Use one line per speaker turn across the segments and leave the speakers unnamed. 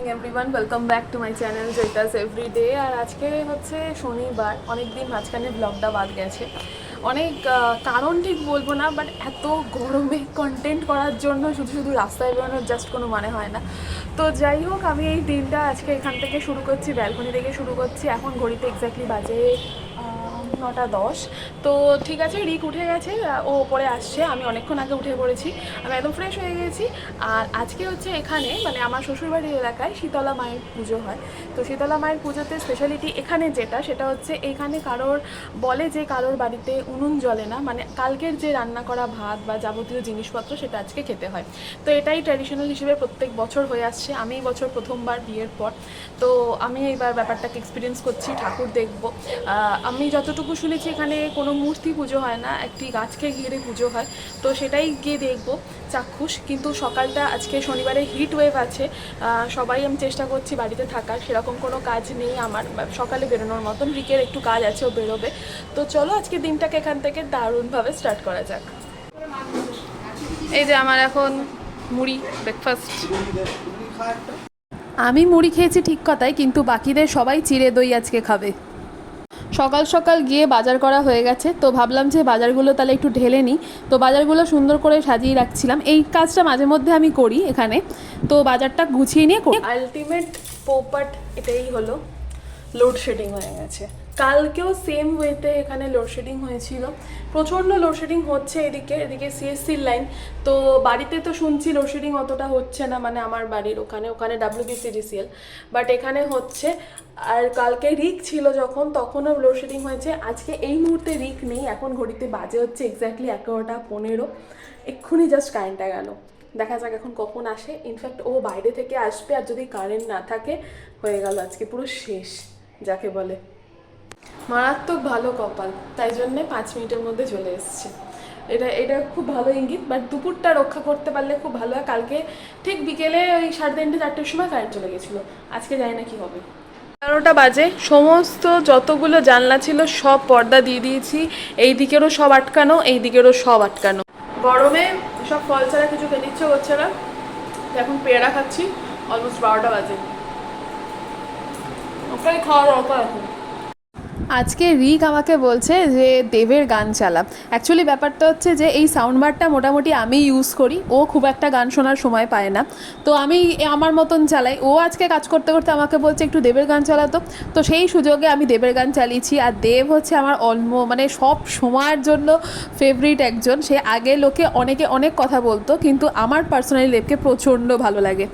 Morning everyone welcome back to my channel জৈতাস every day আর আজকে হচ্ছে শনিবার অনেক দিন মাঝখানে ব্লগটা বাদ গেছে। অনেক কারণ ঠিক বলব না বাট এত গরমে কন্টেন্ট করার জন্য শুধু শুধু রাস্তায় বেরোনোর জাস্ট কোনো মানে হয় না। তো যাই হোক, আমি এই দিনটা আজকে এখান থেকে শুরু করছি ব্যালকনি থেকে শুরু করছি। এখন ঘড়িতে এক্স্যাক্টলি বাজে নটা দশ। তো ঠিক আছে, রিক উঠে গেছে, ও ওপরে আসছে, আমি অনেকক্ষণ আগে উঠে পড়েছি। আমি একদম ফ্রেশ হয়ে গেছি। আর আজকে হচ্ছে এখানে মানে আমার শ্বশুরবাড়ির এলাকায় শীতলা মায়ের পুজো হয়। তো শীতলা মায়ের পুজোতে স্পেশালিটি এখানে যেটা, সেটা হচ্ছে এখানে কারোর বলে যে কারোর বাড়িতে উনুন জ্বলে না মানে কালকের যে রান্না করা ভাত বা যাবতীয় জিনিসপত্র সেটা আজকে খেতে হয়। তো এটাই ট্র্যাডিশনাল হিসেবে প্রত্যেক বছর হয়ে আসছে। আমি এই বছর প্রথমবার বিয়ের পর। তো আমি এইবার ব্যাপারটাকে এক্সপিরিয়েন্স করছি, ঠাকুর দেখব। আমি যতটুকু শুনেছি, এখানে কোনো মূর্তি পুজো হয় না, একটি গাছকে ঘিরে পুজো হয়। তো সেটাই গিয়ে দেখব, চাক্ষুষ। কিন্তু সকালটা, আজকে শনিবারে হিট ওয়েভ আছে সবাই আমি চেষ্টা করছি বাড়িতে থাকার, সেরকম কোনো কাজ নেই আমার। সকালে বেরোনোর মতন রিকের একটু কাজ আছে, ও বেরোবে। তো চলো, আজকে দিনটাকে এখান থেকে দারুণভাবে স্টার্ট করা যাক। এই যে আমার এখন মুড়ি ব্রেকফাস্ট আমি মুড়ি খেয়েছি ঠিক কথাই, কিন্তু বাকিদের সবাই চিড়ে দই আজকে খাবে। সকাল সকাল গিয়ে বাজার করা হয়ে গেছে। তো ভাবলাম যে বাজারগুলো তাহলে একটু ঢেলে নিই। তো বাজারগুলো সুন্দর করে সাজিয়ে রাখছিলাম। এই কাজটা মাঝে মধ্যে আমি করি এখানে। তো বাজারটা গুছিয়ে নিয়ে আলটিমেট পোপাট এটাই হলো লোডশেডিং হয়ে গেছে। কালকেও সেম ওয়েতে এখানে লোডশেডিং হয়েছিল। প্রচণ্ড লোডশেডিং হচ্ছে এদিকে এদিকে সিএসসির লাইন তো বাড়িতে তো শুনছি লোডশেডিং অতটা হচ্ছে না মানে আমার বাড়ির ওখানে ওখানে ডাব্লিউবিসিডিসিএল বাট এখানে হচ্ছে, আর কালকে রিক ছিল যখন, তখনও লোডশেডিং হয়েছে। আজকে এই মুহূর্তে রিক নেই, এখন ঘড়িতে বাজে হচ্ছে এক্স্যাক্টলি এগারোটা পনেরো। এক্ষুনি জাস্ট কারেন্টটা গেল। দেখা যাক এখন কখন আসে। ইনফ্যাক্ট ও বাইরে থেকে আসবে, আর যদি কারেন্ট না থাকে, হয়ে গেল আজকে পুরো শেষ, যাকে বলে। মারাত্মক ভালো কপাল, তাই জন্যে পাঁচ মিনিটের মধ্যে চলে এসছে। এটা এটা খুব ভালো ইঙ্গিত বাট দুপুরটা রক্ষা করতে পারলে খুব ভালো হয়। কালকে ঠিক বিকেলে ওই সাড়ে তিনটে, চারটের সময় কারেন্ট চলে গেছিল। আজকে জানি না কি হবে। এগারোটা বাজে, সমস্ত যতগুলো জানলা ছিল সব পর্দা দিয়ে দিয়েছি। এই দিকেরও সব আটকানো, এই দিকেরও সব আটকানো। গরমে সব ফল ছাড়া কিছু খেতে ইচ্ছে করছে না। এখন পেয়ারা খাচ্ছি অলমোস্ট বারোটা বাজে। ওটাই খাওয়া দরকার এখন। আজকে রিক আমাকে বলছে যে, দেবের গান চালা। অ্যাকচুয়ালি ব্যাপারটা হচ্ছে যে, এই সাউন্ড বারটা মোটামুটি আমি ইউজ করি। ও খুব একটা গান শোনার সময় পায় না। তো আমি আমার মতন চালাই। ও আজকে কাজ করতে করতে আমাকে বলছে, একটু দেবের গান চালাতো। তো সেই সুযোগে আমি দেবের গান চালিয়েছি। আর দেব হচ্ছে আমার অলমো মানে সব সময়ের জন্য ফেভারিট একজন। সে আগে লোকে অনেকে অনেক কথা বলতো, কিন্তু আমার পার্সোনালি দেবকে প্রচণ্ড ভালো লাগে।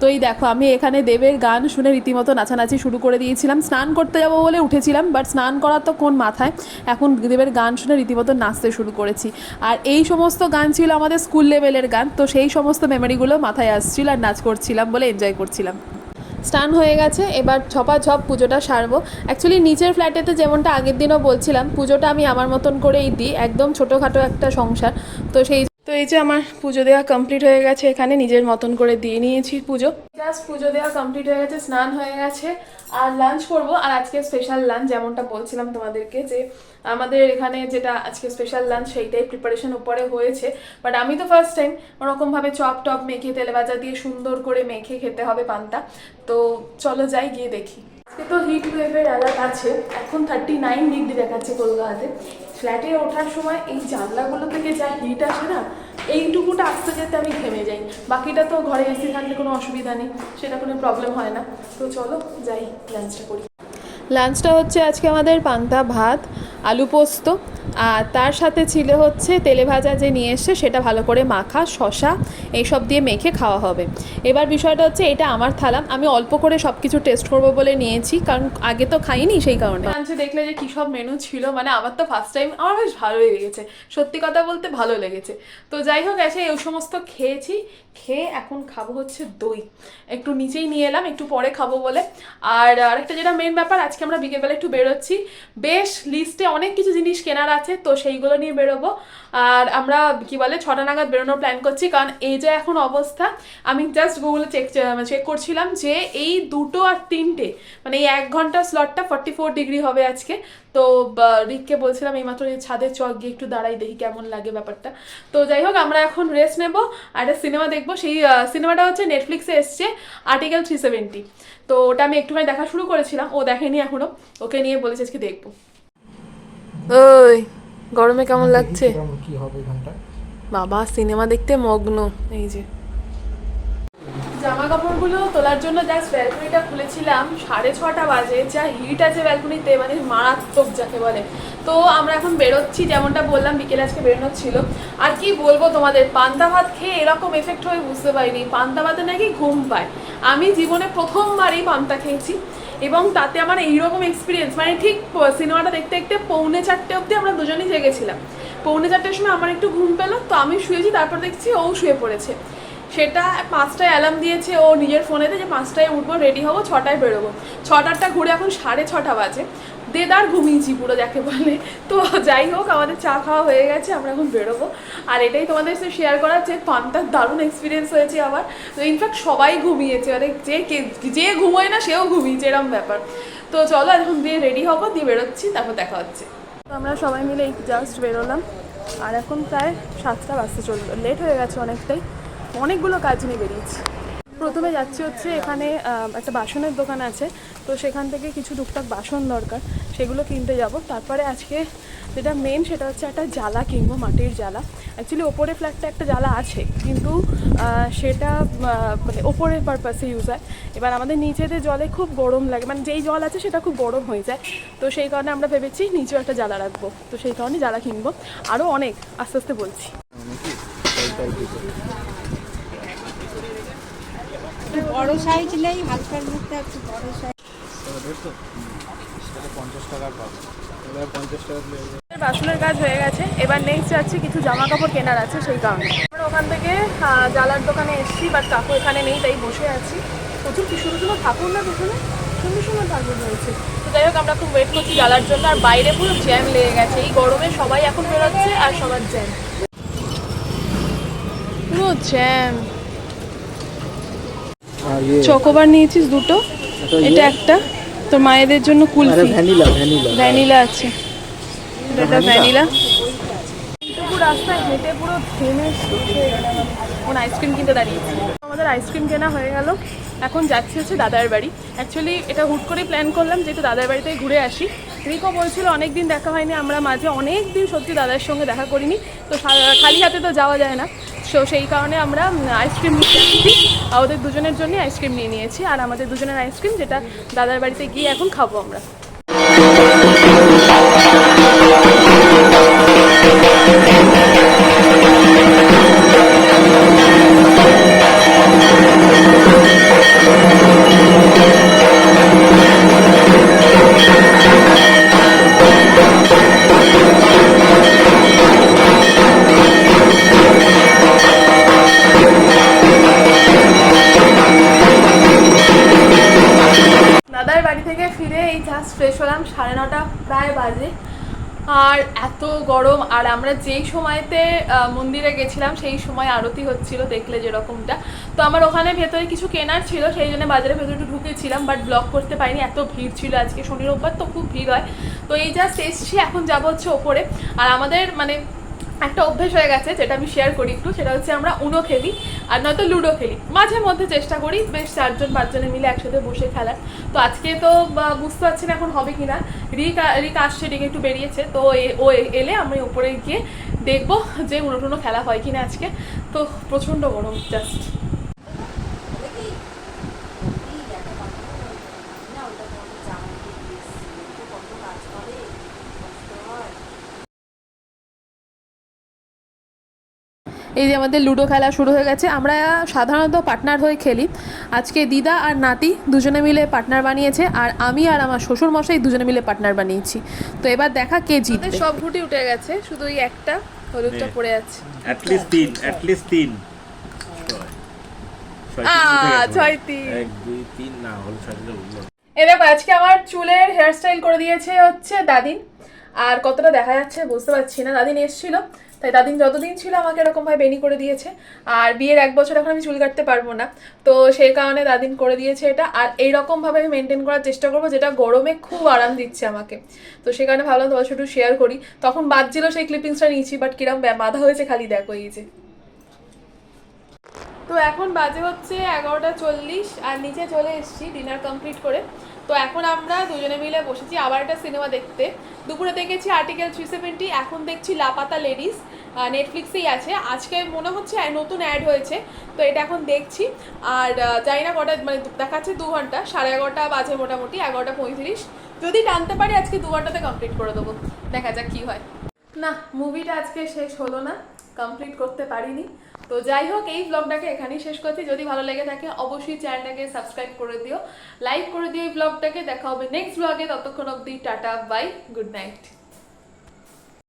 তো এই দেখো, আমি এখানে দেবের গান শুনে রীতিমতো নাচানাচি শুরু করে দিয়েছিলাম। স্নান করতে যাব বলে উঠেছিলাম বাট স্নান করা তো কোন মাথায়? এখন দেবের গান শুনে রীতিমতো নাচতে শুরু করেছি। আর এই সমস্ত গান ছিল আমাদের স্কুল লেভেলের গান, তো সেই সমস্ত মেমোরিগুলো মাথায় আসছিল আর নাচ করছিলাম বলে এনজয় করছিলাম। স্নান হয়ে গেছে, এবার ছপা ছপ পুজোটা সারবো। অ্যাকচুয়ালি নিচের ফ্ল্যাটেতে যেমনটা আগের দিনও বলছিলাম, পুজোটা আমি আমার মতন করেই দিই, একদম ছোটোখাটো একটা সংসার। তো সেই এই যে আমার পুজো দেওয়া কমপ্লিট হয়ে গেছে, এখানে নিজের মতন করে দিয়ে নিয়েছি পুজো। জাস্ট পুজো দেওয়া কমপ্লিট হয়ে গেছে, স্নান হয়ে গেছে, আর লাঞ্চ করব। আর আজকে স্পেশাল লাঞ্চ যেমনটা বলছিলাম তোমাদেরকে যে আমাদের এখানে যেটা আজকে স্পেশাল লাঞ্চ সেইটাই প্রিপারেশন উপরে হয়েছে। বাট আমি তো ফার্স্ট টাইম ওরকমভাবে চপ টপ মেখে তেলে ভাজা দিয়ে সুন্দর করে মেখে খেতে হবে পান্তা। তো চলো যাই, গিয়ে দেখি। আজকে তো হিট ওয়েভের অ্যালার্ট আছে। এখন থার্টি নাইন ডিগ্রি দেখাচ্ছে কলকাতাতে। ফ্ল্যাটে ওঠার সময় এই জানলাগুলো থেকে যা হিট আসে না, এইটুকুটা আসতে যেতে আমি থেমে যাই। বাকিটা তো ঘরে এসি থাকলে কোনো অসুবিধা নেই, সেটা কোনো প্রবলেম হয় না। তো চলো যাই লাঞ্চটা করি। লাঞ্চটা হচ্ছে আজকে আমাদের পান্তা ভাত, আলু পোস্ত আর তার সাথে ছিল হচ্ছে তেলে ভাজা যে নিয়ে এসছে, সেটা ভালো করে মাখা শশা এইসব দিয়ে মেখে খাওয়া হবে। এবার বিষয়টা হচ্ছে এটা আমার থালা। আমি অল্প করে সব কিছু টেস্ট করব বলে নিয়েছি, কারণ আগে তো খাইনি সেই কারণে। লাঞ্চে দেখলে যে কী সব মেনু ছিল মানে আমার তো ফার্স্ট টাইম আমার বেশ ভালোই লেগেছে। সত্যি কথা বলতে ভালো লেগেছে। তো যাই হোক, এসে এই সমস্ত খেয়েছি। খেয়ে এখন খাব হচ্ছে দই। একটু নিচেই নিয়ে এলাম, একটু পরে খাব বলে। আর আরেকটা যেটা মেন ব্যাপার, আজকে আমরা বিকেলবেলা একটু বেরোচ্ছি। বেশ লিস্টে অনেক কিছু জিনিস কেনার আছে। আছে, তো সেইগুলো নিয়ে বেরোবো। আর আমরা, কি বলে, ছটা নাগাদ বেরোনোর প্ল্যান করছি, কারণ এই যে এখন অবস্থা, আমি জাস্ট গুগলে চেক চেক করছিলাম যে এই দুটো আর তিনটে মানে এই এক ঘণ্টা স্লটটা ফর্টি ফোর ডিগ্রি হবে আজকে। তো রিককে বলছিলাম এইমাত্র এই ছাদের চক গিয়ে একটু দাঁড়াই, দেখি কেমন লাগে ব্যাপারটা। তো যাই হোক, আমরা এখন রেস্ট নেব, আর একটা সিনেমা দেখব। সেই সিনেমাটা হচ্ছে নেটফ্লিক্সে এসছে আর্টিকেল থ্রি সেভেন্টি তো ওটা আমি একটুখানি দেখা শুরু করেছিলাম, ও দেখেনি এখনও ওকে নিয়ে বলেছে আজকে দেখব। ওই গরমে কেমন লাগছে?
কি হবে এখানটায়
বাবা সিনেমা দেখতে মগ্ন এই যে। জামা কাপড়গুলো তোলার জন্য জাস্ট ব্যালকনিটা খুলেছিলাম সাড়ে ছটা বাজে যা হিট আছে ব্যালকনিতে মানে মারাত্মক যাকে বলে। তো আমরা এখন বেরোচ্ছি যেমনটা বললাম বিকেলে আজকে বেরোনো ছিল। আর কি বলব তোমাদের পান্তা ভাত খেয়ে এরকম এফেক্ট হয়ে বুঝতে পারিনি। পান্তা ভাতে নাকি ঘুম পায়। আমি জীবনে প্রথমবারই পান্তা খেয়েছি। এবং তাতে আমার এইরকম এক্সপিরিয়েন্স মানে ঠিক সিনেমাটা দেখতে দেখতে পৌনে চারটে অবধি আমরা দুজনেই জেগেছিলাম। পৌনে চারটের সময় আমার একটু ঘুম পেল, তো আমি শুয়েছি, তারপর দেখছি ও শুয়ে পড়েছে। সেটা পাঁচটায় অ্যালার্ম দিয়েছে ও নিজের ফোনেতে যে পাঁচটায় উঠবো রেডি হব, ছটায় বেরোবো। ছটারটা ঘুরে এখন সাড়ে ছটা বাজে। দেদার ঘুমিয়েছি পুরো যাকে বলে। তো যাই হোক, আমাদের চা খাওয়া হয়ে গেছে, আমরা এখন বেরোবো। আর এটাই তোমাদের সাথে শেয়ার করার যে পান্তার দারুণ এক্সপিরিয়েন্স হয়েছে আমার তো ইনফ্যাক্ট সবাই ঘুমিয়েছে মানে যে যে ঘুমোয় না, সেও ঘুমিয়েছে, এরম ব্যাপার। তো চলো এখন দিয়ে রেডি হব, দিয়ে বেরোচ্ছি, তারপর দেখা হচ্ছে। তো আমরা সবাই মিলে জাস্ট বেরোলাম। আর এখন প্রায় সাতটা বাজতে চলল লেট হয়ে গেছে অনেকটাই। অনেকগুলো কাজ নিয়ে বেরিয়েছি। প্রথমে যাচ্ছি হচ্ছে এখানে একটা বাসনের দোকান আছে। তো সেখান থেকে কিছু টুকটাক বাসন দরকার, সেগুলো কিনতে যাব। তারপরে আজকে যেটা মেন সেটা হচ্ছে একটা জ্বালা কিনবো, মাটির জ্বালা। অ্যাকচুয়ালি ওপরে ফ্ল্যাটটা একটা জ্বালা আছে, কিন্তু সেটা মানে ওপরের পারপাসে ইউজ হয়। এবার আমাদের নিচেতে জলে খুব গরম লাগে মানে যেই জল আছে সেটা খুব গরম হয়ে যায়। তো সেই কারণে আমরা ভেবেছি নিচেও একটা জ্বালা রাখব। তো সেই কারণে জ্বালা কিনবো। আরও অনেক, আস্তে আস্তে বলছি।
বড় সাইজ নেই হালকার মধ্যে একটু বড় সাইজ
বাসনের কাজ হয়ে গেছে। এবার নেক্সট যাচ্ছি কিছু জামা কাপড় কেনার আছে সেই কারণে। আমরা ওখান থেকে আহ, জ্বালার দোকানে এসেছি বাট কাকু এখানে নেই তাই বসে আছি। প্রচুর কি সুন্দর সুন্দর ঠাকুর না পেছনে? সুন্দর সুন্দর ঠাকুর রয়েছে। তো যাই হোক আমরা খুব ওয়েট করছি জ্বালার জন্য আর বাইরে পুরো জ্যাম লেগে গেছে। এই গরমে সবাই এখন বেরোচ্ছে আর সবার জ্যাম পুরো জ্যাম চকোবার নিয়েছিস দুটো?
এটা
এটা একটা। তোর মায়েদের জন্য কুলফি।
Vanilla vanilla.
ভ্যানিলা আছে। এটা ভ্যানিলা? রাস্তায় হেঁটে পুরো আইসক্রিম কিনতে দাঁড়িয়েছি। আমাদের আইসক্রিম কেনা হয়ে গেল। এখন যাচ্ছি হচ্ছে দাদার বাড়ি। অ্যাকচুয়ালি এটা হুট করে প্ল্যান করলাম যেহেতু দাদার বাড়িতে ঘুরে আসি। রিকো বলছিল অনেক দিন দেখা হয়নি আমরা মাঝে অনেক দিন সত্যি দাদার সঙ্গে দেখা করিনি। তো খালি হাতে তো যাওয়া যায় না। তো সেই কারণে আমরা আইসক্রিম নিতে আসছি ওদের দুজনের জন্য আইসক্রিম নিয়ে নিয়েছি আর আমাদের দুজনের আইসক্রিম যেটা দাদার বাড়িতে গিয়ে এখন খাব আমরা। দাদার জাস্ট ফ্রেশ হলাম, সাড়ে নটা প্রায় বাজে। আর এত গরম, আর আমরা যেই সময়তে মন্দিরে গেছিলাম, সেই সময় আরতি হচ্ছিল দেখলে যেরকমটা। তো আমার ওখানে ভেতরে কিছু কেনার ছিল, সেই জন্য বাজারের ভেতরে একটু ঢুকেছিলাম বাট ব্লক করতে পারিনি, এত ভিড় ছিল আজকে শনি রোববার, তো খুব ভিড় হয়। তো এই জাস্ট এসছি, এখন যাব হচ্ছে ওপরে। আর আমাদের মানে একটা অভ্যেস হয়ে গেছে যেটা আমি শেয়ার করি একটু, সেটা হচ্ছে আমরা উনো খেলি আর নয়তো লুডো খেলি। মাঝে মধ্যে চেষ্টা করি, বেশ চারজন, পাঁচজনে মিলে একসাথে বসে খেলার। তো আজকে তো বুঝতে পারছি না এখন হবে কিনা। রিক আ- রিক আসছে, রিক একটু বেরিয়েছে। তো ও এলে আমি উপরে গিয়ে দেখব যে উনো টুনো খেলা হয় কি না আজকে। তো প্রচণ্ড গরম জাস্ট এই যে আমাদের লুডো খেলা শুরু হয়ে গেছে আমরা সাধারণত পার্টনার হয়ে খেলি। আজকে দিদা আর নাতি দুজনে মিলে পার্টনার বানিয়েছে আর আমি আর আমার শ্বশুর মশাই দুজনে মিলে পার্টনার বানিয়েছি। তো এবার দেখা কে জিতবে। সব ঘুটি উঠে গেছে শুধু ওই একটা হলুদটা পড়ে আছে।
অ্যাটলিস্ট তিন অ্যাটলিস্ট তিন। ছয়। ছয় তিন।
ছয় তিন।
এক দুই তিন না হলো ছয় তিন উঠল।
এ দেখো আজকে আমার চুলের হেয়ারস্টাইল করে দিয়েছে হচ্ছে দাদিন। আর কতটা দেখা যাচ্ছে বুঝতে পারছি না। দাদিন এসেছিল, তাই দাদিন যতদিন ছিল আমাকে এরকমভাবে বেনি করে দিয়েছে। আর বিয়ের এক বছর এখন আমি চুল কাটতে পারব না। তো সেই কারণে দাদিন করে দিয়েছে এটা। আর এইরকমভাবে আমি মেনটেন করার চেষ্টা করব, যেটা গরমে খুব আরাম দিচ্ছে আমাকে। তো সে কারণে ভাবলাম তোমার শুধু শেয়ার করি। তখন বাদ ছিল সেই ক্লিপিংসটা নিয়েছি বাট কিরম বাধা হয়েছে খালি দেখো এই যে। তো এখন বাজে হচ্ছে এগারোটা চল্লিশ, আর নিচে চলে এসেছি ডিনার কমপ্লিট করে। তো এখন আমরা দুজনে মিলে বসেছি আবার একটা সিনেমা দেখতে। দুপুরে দেখেছি আর্টিকেল থ্রি সেভেন্টি এখন দেখছি লাপাতা লেডিস নেটফ্লিক্সেই আছে। আজকে মনে হচ্ছে নতুন অ্যাড হয়েছে, তো এটা এখন দেখছি। আর জানি না কটা মানে দেখাচ্ছে দু ঘণ্টা, সাড়ে এগারোটা বাজে মোটামুটি, এগারোটা পঁয়ত্রিশ। যদি টানতে পারি আজকে দু ঘন্টাতে কমপ্লিট করে দেবো। দেখা যাক কী হয়। না মুভিটা আজকে শেষ হলো না। কমপ্লিট করতে পারিনি। তো যাই হোক, এই ব্লগটাকে এখানেই শেষ করছি। যদি ভালো লেগে থাকে, অবশ্যই চ্যানেলটাকে সাবস্ক্রাইব করে দিও। লাইক করে দিও এই ব্লগটাকে দেখা হবে নেক্সট ব্লগে ততক্ষণ অবধি টাটা বাই গুড নাইট